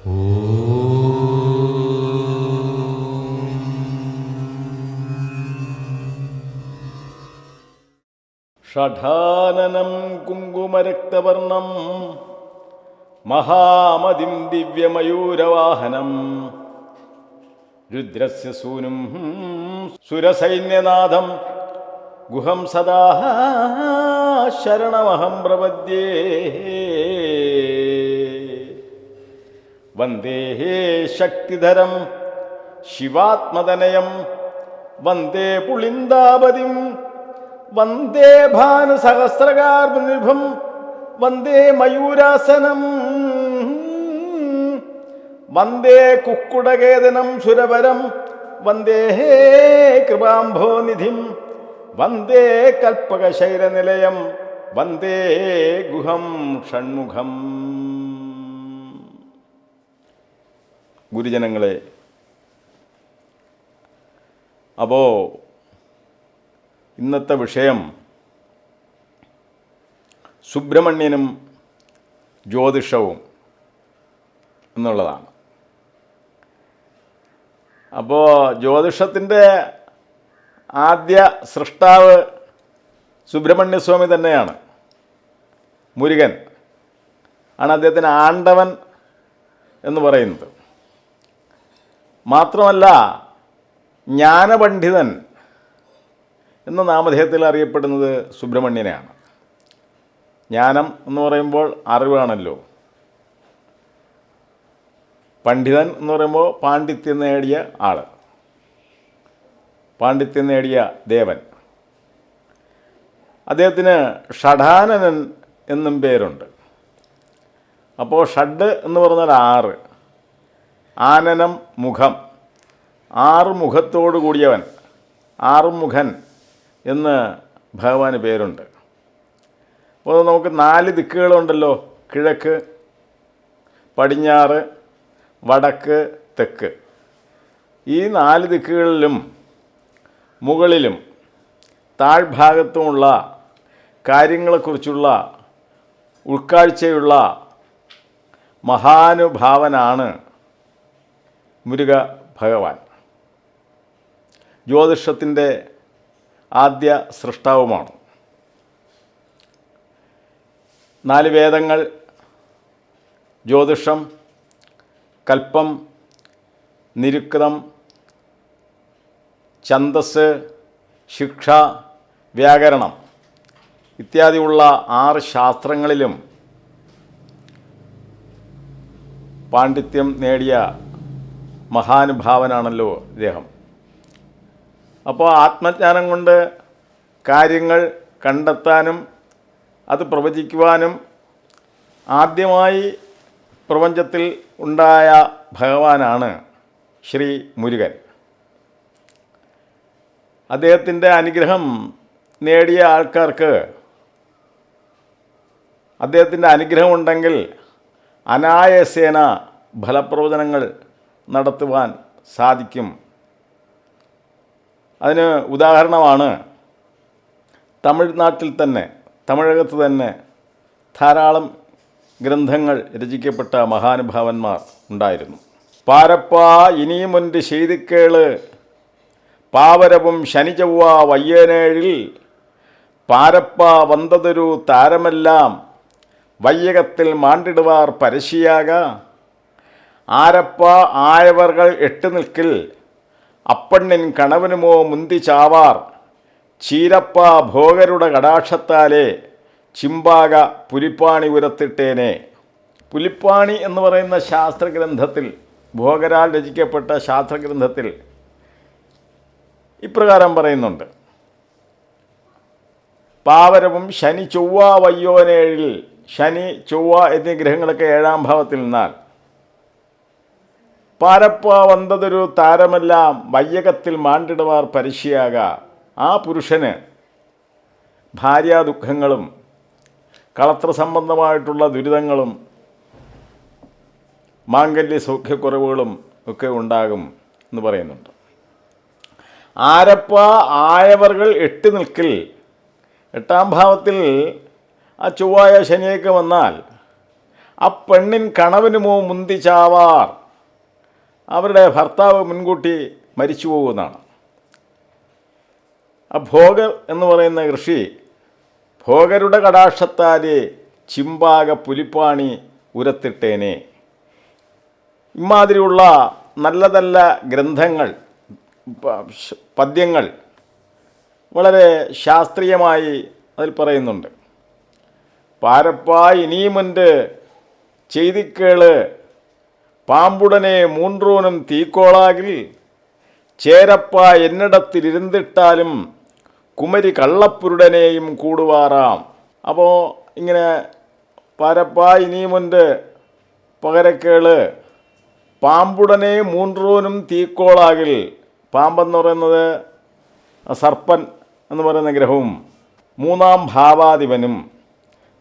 ഷഠാനനം കുങ്കുമരക്തവർണം മഹാമതിം ദിവ്യമയൂരവാഹനം. രുദ്രസ്യ സൂനും സുരസൈന്യനാഥം ഗുഹം സദാ ശരണമഹം പ്രപദ്യേ. വന്ദേ ശക്തിധരം ശിവാത്മതനയം വന്ദേ പുളിന്ദാപതിം. വന്ദേ ഭാനുസഹസ്രകാർനിഭം വന്ദേ മയൂരാസനം. വന്ദേ കുക്കുടകേതനം സുരവരം വന്ദേ ഹേ കൃപാംഭോനിധിം വന്ദേ കൽപ്പകശൈലനിലയം. വന്ദേ ഗുഹം ഷൺമുഖം. ഗുരുജനങ്ങളെ. അപ്പോൾ ഇന്നത്തെ വിഷയം സുബ്രഹ്മണ്യനും ജ്യോതിഷവും എന്നുള്ളതാണ്. അപ്പോൾ ജ്യോതിഷത്തിന്റെ ആദ്യ സൃഷ്ടാവ് സുബ്രഹ്മണ്യസ്വാമി തന്നെയാണ്. മുരുകൻ ആണ് അദ്ദേഹത്തിന് ആണ്ടവൻ എന്ന് പറയുന്നത്. മാത്രമല്ല ജ്ഞാനപണ്ഡിതൻ എന്ന നാമധേയത്തിൽ അറിയപ്പെടുന്നത് സുബ്രഹ്മണ്യനെയാണ്. ജ്ഞാനം എന്ന് പറയുമ്പോൾ അറിവാണല്ലോ. പണ്ഡിതൻ എന്ന് പറയുമ്പോൾ പാണ്ഡിത്യം നേടിയ ആൾ പാണ്ഡിത്യം നേടിയ ദേവൻ. അദ്ദേഹത്തിന് ഷഡാനനൻ എന്നും പേരുണ്ട്. അപ്പോൾ ഷഡ് എന്ന് പറഞ്ഞാൽ ആറ്. ആനനം മുഖം. ആറ് മുഖത്തോടു കൂടിയവൻ ആറുമുഖൻ എന്ന് ഭഗവാന് പേരുണ്ട്. അപ്പോൾ നമുക്ക് നാല് ദിക്കുകളുണ്ടല്ലോ കിഴക്ക് പടിഞ്ഞാറ് വടക്ക് തെക്ക്. ഈ നാല് ദിക്കുകളിലും മുകളിലും താഴ്ഭാഗത്തുമുള്ള കാര്യങ്ങളെക്കുറിച്ചുള്ള ഉൾക്കാഴ്ചയുള്ള മഹാനുഭാവനാണ് മുരുക ഭഗവാൻ. ജ്യോതിഷത്തിന്റെ ആദ്യ സൃഷ്ടാവുമാണ്. നാല് വേദങ്ങൾ ജ്യോതിഷം കൽപ്പം നിരുക്തം ഛന്ദസ് ശിക്ഷ വ്യാകരണം ഇത്യാദിയുള്ള ആറ് ശാസ്ത്രങ്ങളിലും പാണ്ഡിത്യം നേടിയ മഹാനുഭാവനാണല്ലോ ഇദ്ദേഹം. അപ്പോൾ ആത്മജ്ഞാനം കൊണ്ട് കാര്യങ്ങൾ കണ്ടെത്താനും അത് പ്രവചിക്കുവാനും ആദ്യമായി പ്രപഞ്ചത്തിൽ ഉണ്ടായ ഭഗവാനാണ് ശ്രീ മുരുകൻ. അദ്ദേഹത്തിന്റെ അനുഗ്രഹം നേടിയ ആൾക്കാർക്ക് അദ്ദേഹത്തിന്റെ അനുഗ്രഹം ഉണ്ടെങ്കിൽ അനായസേന ഫലപ്രവചനങ്ങൾ നടത്തുവാൻ സാധിക്കും. അതിന് ഉദാഹരണമാണ് തമിഴ്നാട്ടിൽ തന്നെ തമിഴകത്ത് തന്നെ ധാരാളം ഗ്രന്ഥങ്ങൾ രചിക്കപ്പെട്ട മഹാനുഭാവന്മാർ ഉണ്ടായിരുന്നു. പാരപ്പ ഇനിയും ഒന്റെ ചെയ്തിക്കേൾ. പാവരവും ശനിചൊവ്വ വയ്യനേഴിൽ പാരപ്പ വന്നതൊരു താരമെല്ലാം വയ്യകത്തിൽ മാണ്ടിടുവാർ പരശിയാക ആരപ്പ ആയവർകൾ എട്ട് നിൽക്കിൽ അപ്പണ്ണിൻ കണവനുമോ മുന്തി ചാവാർ ചീരപ്പ ഭോഗരുടെ കടാക്ഷത്താലേ ചിമ്പാക പുലിപ്പാണി ഉരത്തിട്ടേനെ. പുലിപ്പാണി എന്ന് പറയുന്ന ശാസ്ത്രഗ്രന്ഥത്തിൽ ഭോഗരാൽ രചിക്കപ്പെട്ട ശാസ്ത്രഗ്രന്ഥത്തിൽ ഇപ്രകാരം പറയുന്നുണ്ട്. പാവരവും ശനി ചൊവ്വ വയ്യോനേഴിൽ ശനി ചൊവ്വ എന്നീ ഗ്രഹങ്ങളൊക്കെ ഏഴാം ഭാവത്തിൽ നിന്നാൽ പാരപ്പ വന്നതൊരു താരമെല്ലാം വയ്യകത്തിൽ മാണ്ടിടുവാർ പരിശിയാക ആ പുരുഷന് ഭാര്യാദുഃഖങ്ങളും കളത്ര സംബന്ധമായിട്ടുള്ള ദുരിതങ്ങളും മാംഗല്യ സൗഖ്യക്കുറവുകളും ഒക്കെ ഉണ്ടാകും എന്ന് പറയുന്നുണ്ട്. ആരപ്പ ആയവർകൾ എട്ട് നിൽക്കിൽ എട്ടാം ഭാവത്തിൽ ആ ചൊവ്വായ ശനിയൊക്കെ വന്നാൽ ആ പെണ്ണിൻ കണവനുമോ മുന്തി ചാവാർ. അവരുടെ ഭർത്താവ് മുൻകൂട്ടി മരിച്ചു പോകുന്നതാണ്. ആ ഭോഗർ എന്ന് പറയുന്ന കൃഷി ഭോഗരുടെ കടാക്ഷത്താൽ ചിമ്പാക പുലിപ്പാണി ഉരത്തിട്ടേനെ. ഇമാതിരിയുള്ള നല്ല നല്ല ഗ്രന്ഥങ്ങൾ പദ്യങ്ങൾ വളരെ ശാസ്ത്രീയമായി അതിൽ പറയുന്നുണ്ട്. പാരപ്പാ ഇനിയുമുണ്ട്. ചെയ്തിക്കേൾ പാമ്പുടനെ മൂന്റോനും തീക്കോളാകിൽ ചേരപ്പ എന്നിടത്തിലിരുന്നിട്ടാലും കുമരി കള്ളപ്പുരുടനെയും കൂടുവാറാം. അപ്പോൾ ഇങ്ങനെ പരപ്പ ഇനിയുമുണ്ട്. പകരക്കേൾ. പാമ്പുടനെ മൂന്റോനും തീക്കോളാകിൽ പാമ്പെന്ന് പറയുന്നത് സർപ്പൻ എന്ന് പറയുന്ന ഗ്രഹവും മൂന്നാം ഭാവാധിപനും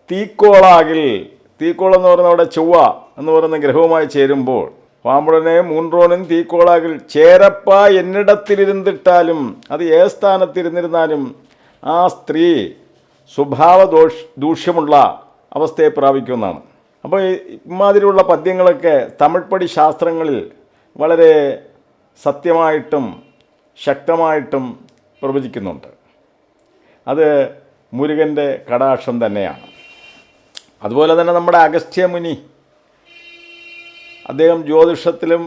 തീക്കോളാകിൽ തീക്കോളെന്ന് പറയുന്നത് അവിടെ ചൊവ്വ. എന്ന് പറയുന്ന ഗ്രഹവുമായി ചേരുമ്പോൾ പാമ്പുടനെ മൂன்றോനും തീക്കോളാകിൽ ചേരപ്പ എന്നിടത്തിലിരുന്നിട്ടാലും അത് ഏ സ്ഥാനത്തിരുന്നിരുന്നാലും ആ സ്ത്രീ സ്വഭാവ ദോഷ് ദൂഷ്യമുള്ള അവസ്ഥയെ പ്രാപിക്കുമെന്നാണ്. അപ്പോൾ ഇമാതിരിയുള്ള പദ്യങ്ങളൊക്കെ തമിഴ്പടി ശാസ്ത്രങ്ങളിൽ വളരെ സത്യമായിട്ടും ശക്തമായിട്ടും പ്രവചിക്കുന്നുണ്ട്. അത് മുരുകന്റെ കടാക്ഷം തന്നെയാണ്. അതുപോലെ തന്നെ നമ്മുടെ അഗസ്ത്യ മുനി അദ്ദേഹം ജ്യോതിഷത്തിലും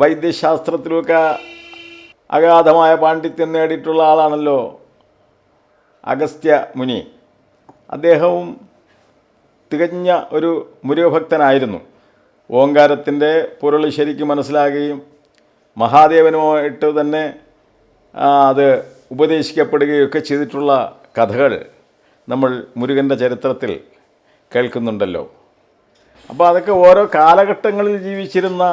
വൈദ്യശാസ്ത്രത്തിലുമൊക്കെ അഗാധമായ പാണ്ഡിത്യം നേടിയിട്ടുള്ള ആളാണല്ലോ അഗസ്ത്യ മുനി. അദ്ദേഹവും തികഞ്ഞ ഒരു മുരുകഭക്തനായിരുന്നു. ഓങ്കാരത്തിന്റെ പൊരുൾ ശരിക്കും മനസ്സിലാകുകയും മഹാദേവനുമായിട്ട് തന്നെ അത് ഉപദേശിക്കപ്പെടുകയൊക്കെ ചെയ്തിട്ടുള്ള കഥകൾ നമ്മൾ മുരുകന്റെ ചരിത്രത്തിൽ കേൾക്കുന്നുണ്ടല്ലോ. അപ്പോൾ അതൊക്കെ ഓരോ കാലഘട്ടങ്ങളിൽ ജീവിച്ചിരുന്ന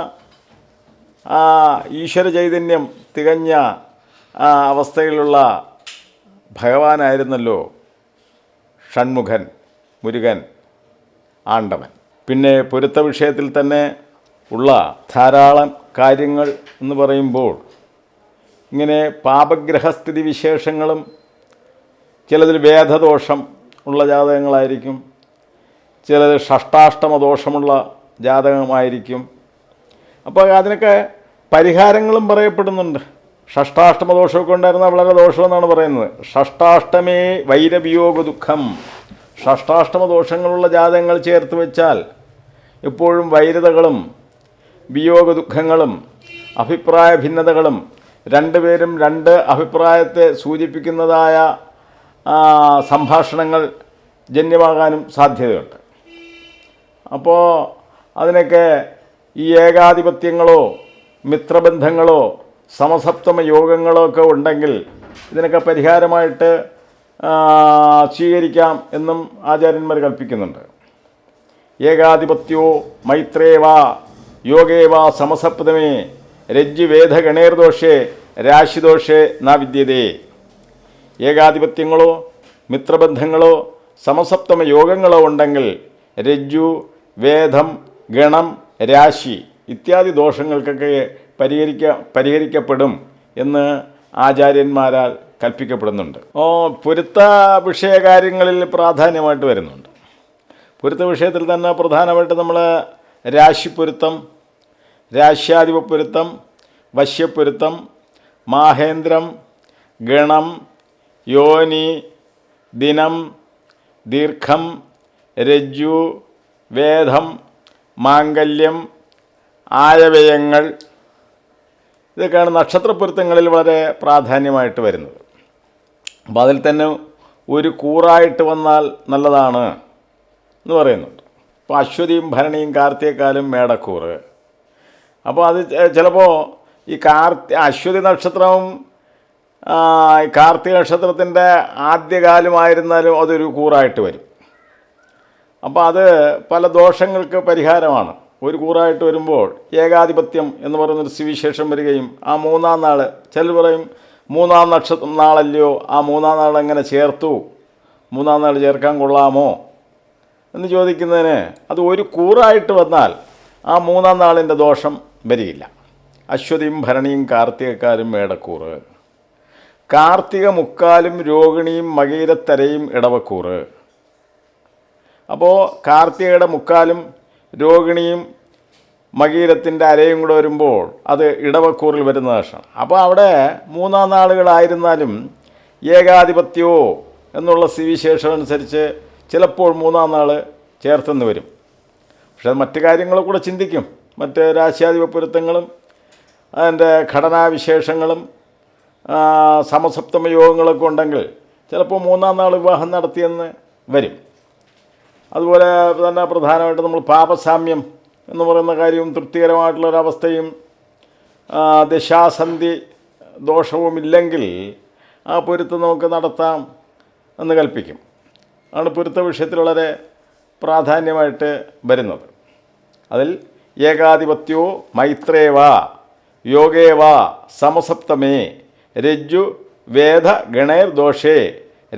ഈശ്വര ചൈതന്യം തികഞ്ഞ അവസ്ഥയിലുള്ള ഭഗവാനായിരുന്നല്ലോ ഷൺമുഖൻ മുരുകൻ ആണ്ടവൻ. പിന്നെ പൊരുത്ത വിഷയത്തിൽ തന്നെ ഉള്ള ധാരാളം കാര്യങ്ങൾ എന്ന് പറയുമ്പോൾ ഇങ്ങനെ പാപഗ്രഹസ്ഥിതി വിശേഷങ്ങളും ചിലതിൽ വേദദോഷം ഉള്ള ജാതകങ്ങളായിരിക്കും. ചിലത് ഷഷ്ടാഷ്ടമ ദോഷമുള്ള ജാതകമായിരിക്കും. അപ്പോൾ അതിനൊക്കെ പരിഹാരങ്ങളും പറയപ്പെടുന്നുണ്ട്. ഷഷ്ടാഷ്ടമ ദോഷമൊക്കെ ഉണ്ടായിരുന്നാൽ വളരെ ദോഷമെന്നാണ് പറയുന്നത്. ഷഷ്ടാഷ്ടമേ വൈരവിയോഗ ദുഃഖം. ഷഷ്ടാഷ്ടമ ദോഷങ്ങളുള്ള ജാതകങ്ങൾ ചേർത്ത് വെച്ചാൽ എപ്പോഴും വൈരതകളും വിയോഗ ദുഃഖങ്ങളും അഭിപ്രായ ഭിന്നതകളും രണ്ടുപേരും രണ്ട് അഭിപ്രായത്തെ സൂചിപ്പിക്കുന്നതായ സംഭാഷണങ്ങൾ ജന്യമാകാനും സാധ്യതയുണ്ട്. അപ്പോൾ അതിനൊക്കെ ഈ ഏകാധിപത്യങ്ങളോ മിത്രബന്ധങ്ങളോ സമസപ്തമ യോഗങ്ങളോ ഒക്കെ ഉണ്ടെങ്കിൽ ഇതിനൊക്കെ പരിഹാരമായിട്ട് സ്വീകരിക്കാം എന്നും ആചാര്യന്മാർ കൽപ്പിക്കുന്നുണ്ട്. ഏകാധിപത്യോ മൈത്രേവാ യോഗേവാ സമസപ്തമേ രജ്ജുവേദ ഗണേർദോഷേ രാശിദോഷേ ന വിദ്യതേ. ഏകാധിപത്യങ്ങളോ മിത്രബന്ധങ്ങളോ സമസപ്തമ യോഗങ്ങളോ ഉണ്ടെങ്കിൽ രജ്ജു വേദം ഗണം രാശി ഇത്യാദി ദോഷങ്ങൾക്കൊക്കെ പരിഹരിക്ക പരിഹരിക്കപ്പെടും എന്ന് ആചാര്യന്മാരാൽ കൽപ്പിക്കപ്പെടുന്നുണ്ട്. ഓ പൊരുത്ത വിഷയകാര്യങ്ങളിൽ പ്രാധാന്യമായിട്ട് വരുന്നുണ്ട്. പൊരുത്ത വിഷയത്തിൽ തന്നെ പ്രധാനമായിട്ട് നമ്മൾ രാശിപ്പൊരുത്തം രാശ്യാധിപപ്പൊരുത്തം വശ്യപ്പൊരുത്തം മാഹേന്ദ്രം ഗണം യോനി ദിനം ദീർഘം രജ്ജു വേദം മാംഗല്യം ആയവ്യയങ്ങൾ ഇതൊക്കെയാണ് നക്ഷത്രപ്പൊരുത്തങ്ങളിൽ വളരെ പ്രാധാന്യമായിട്ട് വരുന്നത്. അപ്പോൾ അതിൽ തന്നെ ഒരു കൂറായിട്ട് വന്നാൽ നല്ലതാണ് എന്ന് പറയുന്നുണ്ട്. അപ്പോൾ അശ്വതിയും ഭരണിയും കാർത്തികക്കാലും മേടക്കൂറ്. അപ്പോൾ അത് ചിലപ്പോൾ ഈ കാർത്തി അശ്വതി നക്ഷത്രവും കാർത്തിക നക്ഷത്രത്തിന്റെ ആദ്യകാലമായിരുന്നാലും അതൊരു കൂറായിട്ട് വരും. അപ്പോൾ അത് പല ദോഷങ്ങൾക്ക് പരിഹാരമാണ്. ഒരു കൂറായിട്ട് വരുമ്പോൾ ഏകാധിപത്യം എന്ന് പറയുന്നൊരു സുവിശേഷം വരികയും ആ മൂന്നാം നാൾ ചിലർ പറയും മൂന്നാം നക്ഷത്രം നാളല്ലയോ ആ മൂന്നാം നാൾ എങ്ങനെ ചേർത്തു? മൂന്നാം നാൾ ചേർക്കാൻ കൊള്ളാമോ? എന്ന് ചോദിക്കുന്നതിന് അത് ഒരു കൂറായിട്ട് വന്നാൽ ആ മൂന്നാം നാളിന്റെ ദോഷം വരികയില്ല. അശ്വതിയും ഭരണിയും കാർത്തികക്കാരും മേടക്കൂറ്. കാർത്തിക മുക്കാലും രോഹിണിയും മകീരത്തരയും ഇടവക്കൂറ്. അപ്പോൾ കാർത്തികയുടെ മുക്കാലും രോഹിണിയും മകീരത്തിന്റെ അരയും കൂടെ വരുമ്പോൾ അത് ഇടവക്കൂറിൽ വരുന്ന ദോഷമാണ് അപ്പോൾ അവിടെ മൂന്നാം നാളുകളായിരുന്നാലും ഏകാധിപത്യമോ എന്നുള്ള സ്ഥിതിവിശേഷം അനുസരിച്ച് ചിലപ്പോൾ മൂന്നാം നാൾ ചേർത്തെന്ന് വരും. പക്ഷേ മറ്റ് കാര്യങ്ങളെ കൂടെ ചിന്തിക്കും. മറ്റ് രാശ്യാധിപ പൊരുത്തങ്ങളും അതിന്റെ ഘടനാവിശേഷങ്ങളും സമസപ്തമ യോഗങ്ങളൊക്കെ ഉണ്ടെങ്കിൽ ചിലപ്പോൾ മൂന്നാം നാൾ വിവാഹം നടത്തിയെന്ന് വരും. അതുപോലെ തന്നെ പ്രധാനമായിട്ട് നമ്മൾ പാപസാമ്യം എന്ന് പറയുന്ന കാര്യവും തൃപ്തികരമായിട്ടുള്ളൊരവസ്ഥയും ദശാസന്ധി ദോഷവുമില്ലെങ്കിൽ ആ പൊരുത്തം നമുക്ക് നടത്താം എന്ന് കൽപ്പിക്കും. ആണ് പൊരുത്ത വിഷയത്തിൽ വളരെ പ്രാധാന്യമായിട്ട് വരുന്നത്. അതിൽ ഏകാധിപത്യോ മൈത്രേവ യോഗേവ സമസപ്തമേ രജ്ജു വേദ ഗണേർ ദോഷേ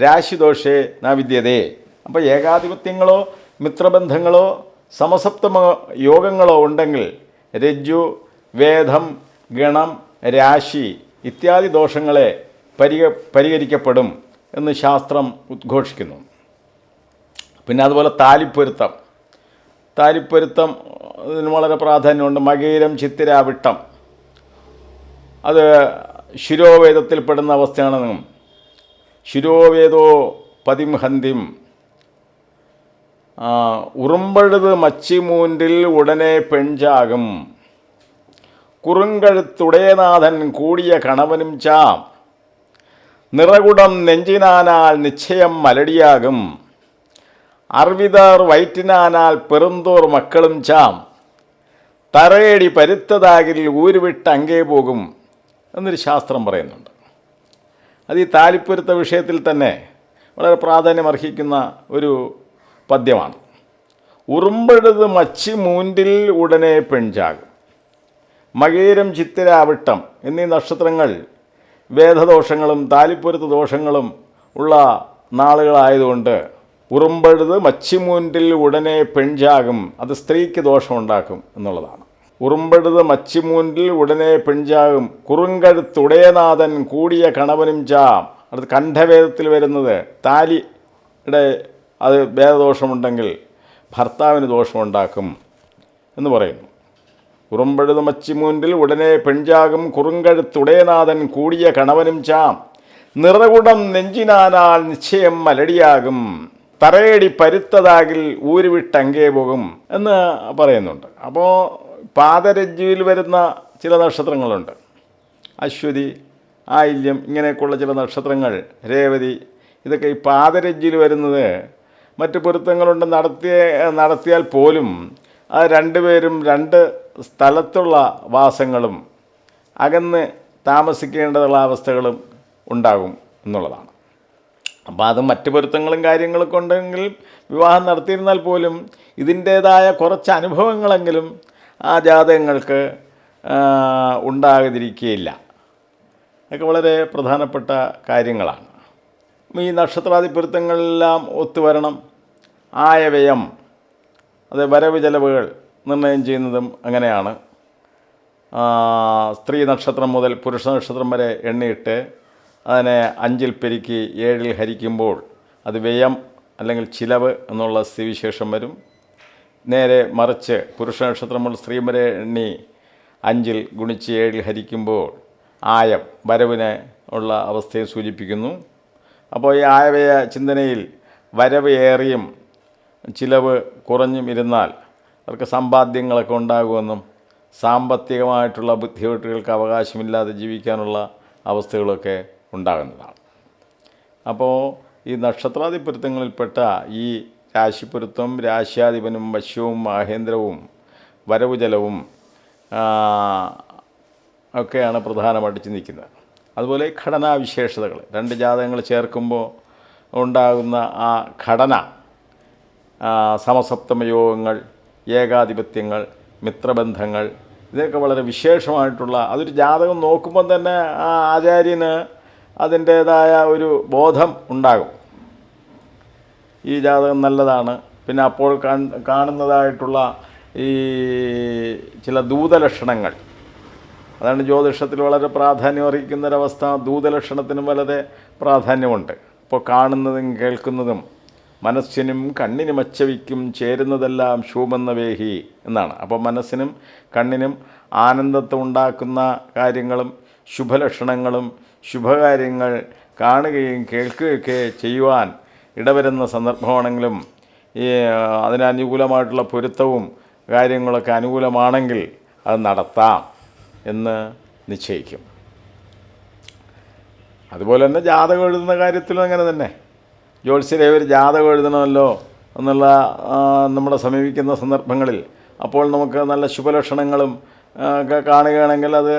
രാശിദോഷേ ന വിദ്യതേ. അപ്പോൾ ഏകാധിപത്യങ്ങളോ മിത്രബന്ധങ്ങളോ സമസപ്തമ യോഗങ്ങളോ ഉണ്ടെങ്കിൽ രജ്ജു വേദം ഗണം രാശി ഇത്യാദി ദോഷങ്ങളെ പരിക പരിഹരിക്കപ്പെടും എന്ന് ശാസ്ത്രം ഉദ്ഘോഷിക്കുന്നു. പിന്നെ അതുപോലെ താലിപ്പൊരുത്തം. താലിപ്പൊരുത്തം ഇതിന് വളരെ പ്രാധാന്യമുണ്ട്. മകീരം ചിത്തിരാവിട്ടം. അത് ശിരോവേദത്തിൽപ്പെടുന്ന അവസ്ഥയാണെന്നും ശിരോവേദോ പതിംഹന്തിം ആ, ഉറുമ്പഴുത് മച്ചിമൂൻറിൽ ഉടനെ പെൺചാകും. കുറുങ്കഴുത്തുടയനാഥൻ കൂടിയ കണവനും ചാം. നിറകുടം നെഞ്ചിനാനാൽ നിശ്ചയം മലടിയാകും. അർവിതർ വയറ്റിനാനാൽ പെറുന്തോർ മക്കളും ചാം. തറയടി പരുത്തതാകിൽ ഊരുവിട്ട് അങ്ങേ പോകും എന്നൊരു ശാസ്ത്രം പറയുന്നുണ്ട്. അത് ഈ താലിപ്പൊരുത്ത വിഷയത്തിൽ തന്നെ വളരെ പ്രാധാന്യം അർഹിക്കുന്ന ഒരു പദ്യമാണ്. ഉറുമ്പെടുത് മച്ചി മൂൻറിൽ ഉടനെ പെൺചാകും. ചിത്തിര ചിത്തിരാവിട്ടം എന്നീ നക്ഷത്രങ്ങൾ വേദദോഷങ്ങളും താലിപ്പൊരുത്ത ദോഷങ്ങളും ഉള്ള നാളുകളായതുകൊണ്ട് ഉറുമ്പഴുത് മച്ചിമൂൻറിൽ ഉടനെ പെൺചാകും അത് സ്ത്രീക്ക് ദോഷമുണ്ടാക്കും എന്നുള്ളതാണ്. ഉറുമ്പഴുത് മച്ചിമൂൻറിൽ ഉടനെ പെൺചാകും കുറുങ്കഴുത്തുടയനാഥൻ കൂടിയ കണവനും ചാം. അടുത്ത് കണ്ഠവേദത്തിൽ വരുന്നത് താലിയുടെ അത് വേദദോഷമുണ്ടെങ്കിൽ ഭർത്താവിന് ദോഷമുണ്ടാക്കും എന്ന് പറയുന്നു. ഉറുമ്പഴുത് മച്ചിമൂൻറിൽ ഉടനെ പെൺചാകും കുറുങ്കഴുത്തുടയനാഥൻ കൂടിയ കണവനും ചാം. നിറകുടം നെഞ്ചിനാനാൽ നിശ്ചയം മലടിയാകും. തറയടി പരുത്തതാകിൽ ഊരുവിട്ടങ്കേ പോകും എന്ന് പറയുന്നുണ്ട്. അപ്പോൾ പാദരജ്ജുവിൽ വരുന്ന ചില നക്ഷത്രങ്ങളുണ്ട്. അശ്വതി ആയില്യം ഇങ്ങനെയൊക്കെയുള്ള ചില നക്ഷത്രങ്ങൾ രേവതി ഇതൊക്കെ ഈ പാദരജ്ജിൽ വരുന്നത് മറ്റ് പൊരുത്തങ്ങളുണ്ട് നടത്തിയ നടത്തിയാൽ പോലും ആ രണ്ടുപേരും രണ്ട് സ്ഥലത്തുള്ള വാസങ്ങളും അകന്ന് താമസിക്കേണ്ടതുള്ള അവസ്ഥകളും ഉണ്ടാകും എന്നുള്ളതാണ്. അപ്പോൾ അത് മറ്റ് പൊരുത്തങ്ങളും കാര്യങ്ങളൊക്കെ ഉണ്ടെങ്കിൽ വിവാഹം നടത്തിയിരുന്നാൽ പോലും ഇതിന്റേതായ കുറച്ച് അനുഭവങ്ങളെങ്കിലും ആ ജാതകങ്ങൾക്ക് ഉണ്ടാകാതിരിക്കുകയില്ല. അതൊക്കെ വളരെ പ്രധാനപ്പെട്ട കാര്യങ്ങളാണ്. ഈ നക്ഷത്രാദി പൊരുത്തങ്ങളെല്ലാം ഒത്തുവരണം. ആയവ്യയം അത് വരവ് ചെലവുകൾ നിർണയം ചെയ്യുന്നതും അങ്ങനെയാണ്. സ്ത്രീ നക്ഷത്രം മുതൽ പുരുഷ നക്ഷത്രം വരെ എണ്ണിയിട്ട് അതിനെ അഞ്ചിൽ പെരുക്കി ഏഴിൽ ഹരിക്കുമ്പോൾ അത് വ്യയം അല്ലെങ്കിൽ ചിലവ് എന്നുള്ള സ്ഥിതിവിശേഷം വരും. നേരെ മറിച്ച് പുരുഷ നക്ഷത്രം മുതൽ സ്ത്രീ വരെ എണ്ണി അഞ്ചിൽ ഗുണിച്ച് ഏഴിൽ ഹരിക്കുമ്പോൾ ആയം വരവിനെ ഉള്ള അവസ്ഥയെ സൂചിപ്പിക്കുന്നു. അപ്പോൾ ഈ ആയവയ ചിന്തനയിൽ വരവ് ഏറിയും ചിലവ് കുറഞ്ഞും ഇരുന്നാൽ അവർക്ക് സമ്പാദ്യങ്ങളൊക്കെ ഉണ്ടാകുമെന്നും സാമ്പത്തികമായിട്ടുള്ള ബുദ്ധിമുട്ടുകൾക്ക് അവകാശമില്ലാതെ ജീവിക്കാനുള്ള അവസ്ഥകളൊക്കെ ഉണ്ടാകുന്നതാണ്. അപ്പോൾ ഈ നക്ഷത്രാധിപുരുത്തങ്ങളിൽപ്പെട്ട ഈ രാശിപ്പൊരുത്തം രാശ്യാധിപനും വശ്യവും മഹേന്ദ്രവും വരവുജലവും ഒക്കെയാണ് പ്രധാനമായിട്ട് ചിന്തിക്കുന്നത്. അതുപോലെ ഘടനാ ഘടനാവിശേഷതകൾ. രണ്ട് ജാതകങ്ങൾ ചേർക്കുമ്പോൾ ഉണ്ടാകുന്ന ആ ഘടന സമസപ്തമയോഗങ്ങൾ ഏകാധിപത്യങ്ങൾ മിത്രബന്ധങ്ങൾ ഇതൊക്കെ വളരെ വിശേഷമായിട്ടുള്ള അതൊരു ജാതകം നോക്കുമ്പം തന്നെ ആ ആചാര്യന് അതിന്റേതായ ഒരു ബോധം ഉണ്ടാകും. ഈ ജാതകം നല്ലതാണ്. പിന്നെ അപ്പോൾ കാണുന്നതായിട്ടുള്ള ഈ ചില ദൂതലക്ഷണങ്ങൾ. അതാണ് ജ്യോതിഷത്തിൽ വളരെ പ്രാധാന്യം അറിയിക്കുന്ന ഒരവസ്ഥ ദൂതലക്ഷണത്തിനും വളരെ പ്രാധാന്യമുണ്ട്. അപ്പോൾ കാണുന്നതും കേൾക്കുന്നതും മനസ്സിനും കണ്ണിനും അച്ചവിക്കും ചേരുന്നതെല്ലാം ശൂമെന്ന വേഹി എന്നാണ്. അപ്പോൾ മനസ്സിനും കണ്ണിനും ആനന്ദത്തെ ഉണ്ടാക്കുന്ന കാര്യങ്ങളും ശുഭലക്ഷണങ്ങളും ശുഭകാര്യങ്ങൾ കാണുകയും കേൾക്കുകയൊക്കെ ചെയ്യുവാൻ ഇടവരുന്ന സന്ദർഭമാണെങ്കിലും ഈ അതിനനുകൂലമായിട്ടുള്ള പൊരുത്തവും കാര്യങ്ങളൊക്കെ അനുകൂലമാണെങ്കിൽ അത് നടത്താം. എന്ന് നിശ്ചയിക്കും. അതുപോലെ തന്നെ ജാതകം എഴുതുന്ന കാര്യത്തിലും അങ്ങനെ തന്നെ. ജ്യോത്സ്യരെ ഒരു ജാതകം എഴുതണമല്ലോ എന്നുള്ള നമ്മളെ സമീപിക്കുന്ന സന്ദർഭങ്ങളിൽ അപ്പോൾ നമുക്ക് നല്ല ശുഭലക്ഷണങ്ങളും ഒക്കെ കാണുകയാണെങ്കിൽ അത്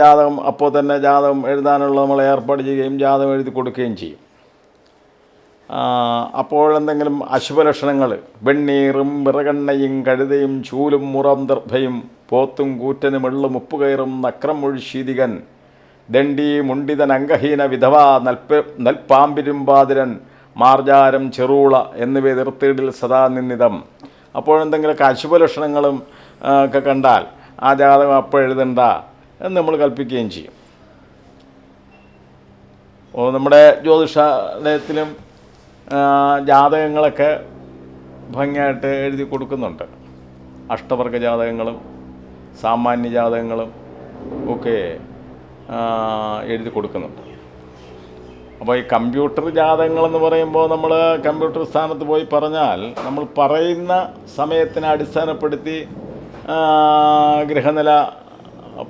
ജാതകം അപ്പോൾ തന്നെ ജാതകം എഴുതാനുള്ള നമ്മൾ ഏർപ്പാട് ചെയ്യുകയും ജാതകം എഴുതി കൊടുക്കുകയും ചെയ്യും. അപ്പോൾ എന്തെങ്കിലും അശുഭലക്ഷണങ്ങൾ? വെണ്ണീറും വിറകണ്ണയും കഴുതയും ചൂലും മുറം ദർഭയും പോത്തും കൂറ്റനും എള്ളും ഉപ്പുകയറും നക്രം ഒഴിശീതികൻ ദണ്ഡി മുണ്ടിതൻ അംഗഹീന വിധവ നൽപ്പ നൽപ്പാമ്പിരുമ്പാതിരൻ മാർജാരം ചെറൂള എന്നിവ എതിർത്തിടിൽ സദാ നിന്നിതം. അപ്പോഴെന്തെങ്കിലുമൊക്കെ അശുഭലക്ഷണങ്ങളും ഒക്കെ കണ്ടാൽ ആ ജാതകം അപ്പോൾ എഴുതണ്ട എന്ന് നമ്മൾ കൽപ്പിക്കുകയും ചെയ്യും. നമ്മുടെ ജ്യോതിഷാലയത്തിലും ജാതകങ്ങളൊക്കെ ഭംഗിയായിട്ട് എഴുതി കൊടുക്കുന്നുണ്ട്. അഷ്ടവർഗ ജാതകങ്ങളും സാമാന്യ ജാതകങ്ങളും ഒക്കെ എഴുതി കൊടുക്കുന്നുണ്ട്. അപ്പോൾ ഈ കമ്പ്യൂട്ടർ ജാതകങ്ങളെന്ന് പറയുമ്പോൾ നമ്മൾ കമ്പ്യൂട്ടർ സ്ഥാനത്ത് പോയി പറഞ്ഞാൽ നമ്മൾ പറയുന്ന സമയത്തിനെ അടിസ്ഥാനപ്പെടുത്തി ഗൃഹനില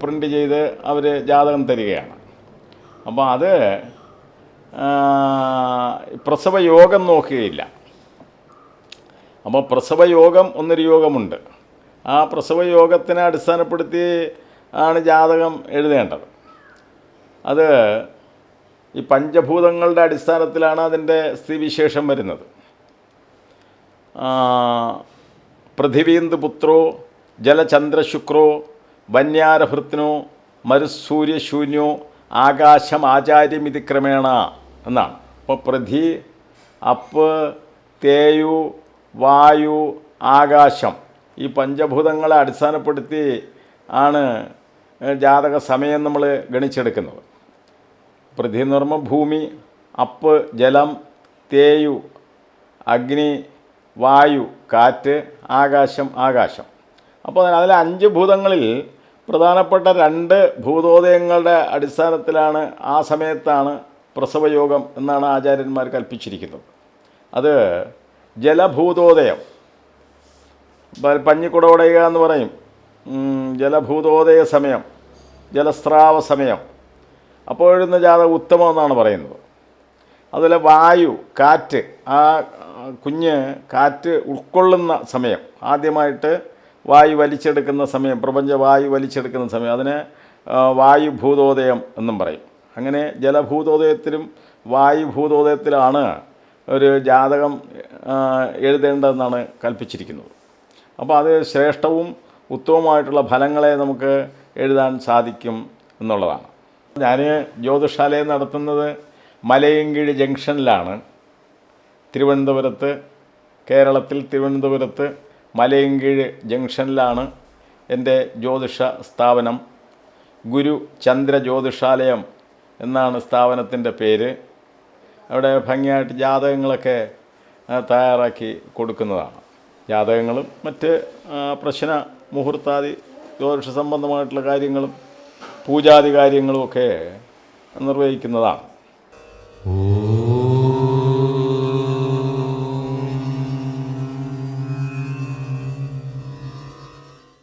പ്രിന്റ് ചെയ്ത് അവർ ജാതകം തരികയാണ്. അപ്പോൾ അത് ആ, പ്രസവ യോഗം നോക്കുകയില്ല. അപ്പോൾ പ്രസവയോഗം ഒന്നൊരു യോഗമുണ്ട്. ആ പ്രസവയോഗത്തിനെ അടിസ്ഥാനപ്പെടുത്തി ആണ് ജാതകം എഴുതേണ്ടത്. അത് ഈ പഞ്ചഭൂതങ്ങളുടെ അടിസ്ഥാനത്തിലാണ് അതിന്റെ സ്ഥിതിവിശേഷം വരുന്നത്. പൃഥിവീന്ദ് പുത്രോ ജലചന്ദ്രശുക്രോ വന്യാരഭൃത്തിനോ മരുസൂര്യശൂന്യോ ആകാശം ആചാര്യമിതി ക്രമേണ എന്നാണ്. പൃഥി അപ്പ് തേയു വായു ആകാശം ഈ പഞ്ചഭൂതങ്ങളെ അടിസ്ഥാനപ്പെടുത്തി ആണ് ജാതക സമയം നമ്മൾ ഗണിച്ചെടുക്കുന്നത്. പൃഥ്വി എന്ന് പറയുമ്പോൾ ഭൂമി അപ്പ് ജലം തേയു അഗ്നി വായു കാറ്റ് ആകാശം ആകാശം. അപ്പോൾ അതിൽ അഞ്ച് ഭൂതങ്ങളിൽ പ്രധാനപ്പെട്ട രണ്ട് ഭൂതോദയങ്ങളുടെ അടിസ്ഥാനത്തിലാണ് ആ സമയത്താണ് പ്രസവയോഗം എന്നാണ് ആചാര്യന്മാർ കൽപ്പിച്ചിരിക്കുന്നത്. അത് ജലഭൂതോദയം. പഞ്ഞിക്കുടവടയുക പഞ്ഞിക്കുട എന്ന് പറയും. ജലഭൂതോദയ സമയം ജലസ്രാവ സമയം. അപ്പോഴുന്ന ജാതകം ഉത്തമം എന്നാണ് പറയുന്നത്. അതുപോലെ വായു കാറ്റ് ആ, കുഞ്ഞ് കാറ്റ് ഉൾക്കൊള്ളുന്ന സമയം. ആദ്യമായിട്ട് വായു വലിച്ചെടുക്കുന്ന സമയം പ്രപഞ്ച വായു വലിച്ചെടുക്കുന്ന സമയം. അതിന് വായുഭൂതോദയം എന്നും പറയും. അങ്ങനെ ജലഭൂതോദയത്തിലും വായു ഭൂതോദയത്തിലാണ് ഒരു ജാതകം എഴുതേണ്ടതെന്നാണ് കൽപ്പിച്ചിരിക്കുന്നത്. അപ്പോൾ അത് ശ്രേഷ്ഠവും ഉത്തമമായിട്ടുള്ള ഫലങ്ങളെ നമുക്ക് എഴുതാൻ സാധിക്കും എന്നുള്ളതാണ്. ഞാൻ ജ്യോതിഷാലയം നടത്തുന്നത് മലയങ്കിഴി ജംഗ്ഷനിലാണ്. തിരുവനന്തപുരത്ത് കേരളത്തിൽ തിരുവനന്തപുരത്ത് മലയങ്കീഴ് ജംഗ്ഷനിലാണ് എന്റെ ജ്യോതിഷ സ്ഥാപനം. ഗുരു ചന്ദ്ര ജ്യോതിഷാലയം എന്നാണ് സ്ഥാപനത്തിന്റെ പേര്. അവിടെ ഭംഗിയായിട്ട് ജാതകങ്ങളൊക്കെ തയ്യാറാക്കി കൊടുക്കുന്നതാണ്. ജാതകങ്ങളും മറ്റ് പ്രശ്ന മുഹൂർത്താദി ജ്യോതിഷ സംബന്ധമായിട്ടുള്ള കാര്യങ്ങളും പൂജാതി കാര്യങ്ങളുമൊക്കെ നിർവഹിക്കുന്നതാണ്. ഓ.